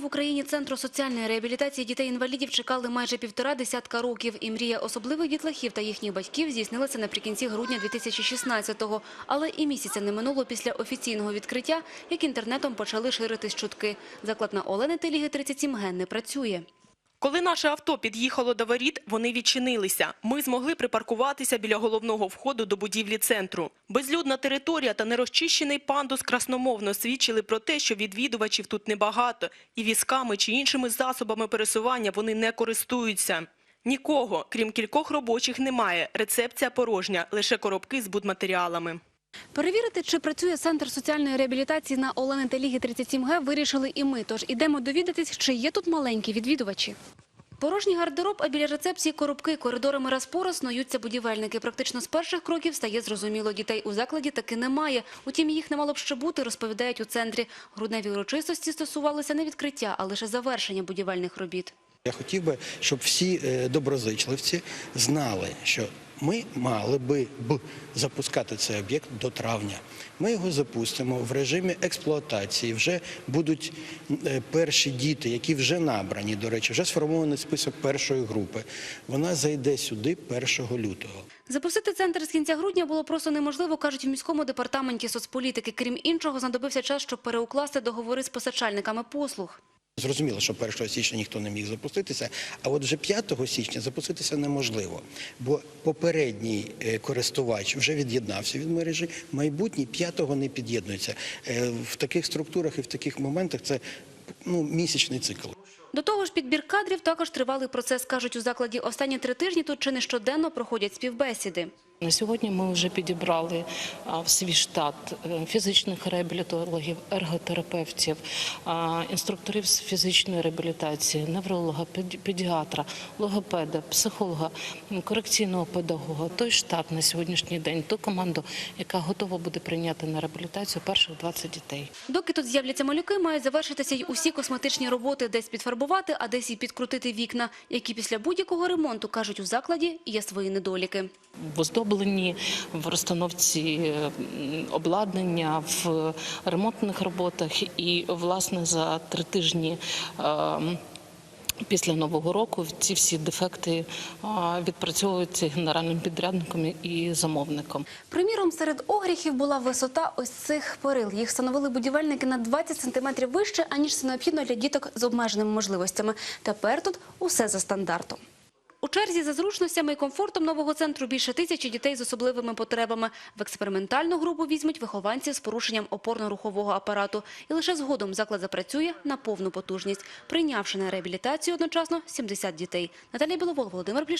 В Україні Центру соціальної реабілітації дітей-інвалідів чекали майже півтора десятка років. І мрія особливих дітлахів та їхніх батьків здійснилася наприкінці грудня 2016-го. Але і місяця не минуло після офіційного відкриття, як інтернетом почали ширитись чутки. Заклад на Олени Теліги 37 ген не працює. Коли наше авто під'їхало до воріт, вони відчинилися. Ми змогли припаркуватися біля головного входу до будівлі центру. Безлюдна територія та нерозчищений пандус красномовно свідчили про те, що відвідувачів тут небагато, і візками чи іншими засобами пересування вони не користуються. Нікого, крім кількох робочих, немає. Рецепція порожня, лише коробки з будматеріалами. Перевірити, чи працює Центр соціальної реабілітації на Олени Теліги 37Г, вирішили і ми. Тож ідемо довідатись, чи є тут маленькі відвідувачі. Порожній гардероб, а біля рецепції коробки коридорами раз по будівельники. Практично з перших кроків стає зрозуміло, дітей у закладі таки немає. Утім, їх не мало б ще бути, розповідають у центрі. Грудневі урочистості стосувалися не відкриття, а лише завершення будівельних робіт. Я хотів би, щоб всі е, доброзичливці знали, що ми мали би б запускати цей об'єкт до травня. Ми його запустимо в режимі експлуатації. Вже будуть е, перші діти, які вже набрані. До речі, вже сформований список першої групи. Вона зайде сюди 1 лютого. Запустити центр з кінця грудня було просто неможливо, кажуть в міському департаменті соцполітики. Крім іншого, знадобився час, щоб переукласти договори з постачальниками послуг. Зрозуміло, що 1 січня ніхто не міг запуститися, а от вже 5 січня запуститися неможливо, бо попередній е, користувач вже від'єднався від мережі, майбутній 5-го не під'єднується. Е, В таких структурах і в таких моментах це ну, місячний цикл. До того ж, підбір кадрів також тривалий процес, кажуть у закладі. Останні три тижні тут чи не щоденно проходять співбесіди. На сьогодні ми вже підібрали в свій штат е, фізичних реабілітологів, ерготерапевтів, інструкторів з фізичної реабілітації, невролога, педіатра, логопеда, психолога, корекційного педагога. Той штат на сьогоднішній день, ту команду, яка готова буде прийняти на реабілітацію перших 20 дітей. Доки тут з'являться малюки, мають завершитися й усі косметичні роботи, десь підфарбувати, а десь і підкрутити вікна, які після будь-якого ремонту, кажуть у закладі, є свої недоліки. В оздобленні, в розстановці обладнання, в ремонтних роботах. І, власне, за три тижні. е, Після нового року ці всі дефекти е, відпрацьовуються генеральним підрядником і замовником. Приміром, серед огріхів була висота ось цих перил. Їх встановили будівельники на 20 сантиметрів вище, аніж це необхідно для діток з обмеженими можливостями. Тепер тут усе за стандартом. Черзі за зручностями і комфортом нового центру більше тисячі дітей з особливими потребами. В експериментальну групу візьмуть вихованців з порушенням опорно-рухового апарату. І лише згодом заклад запрацює на повну потужність, прийнявши на реабілітацію одночасно 70 дітей. Наталія Біловол, Володимир Пліша.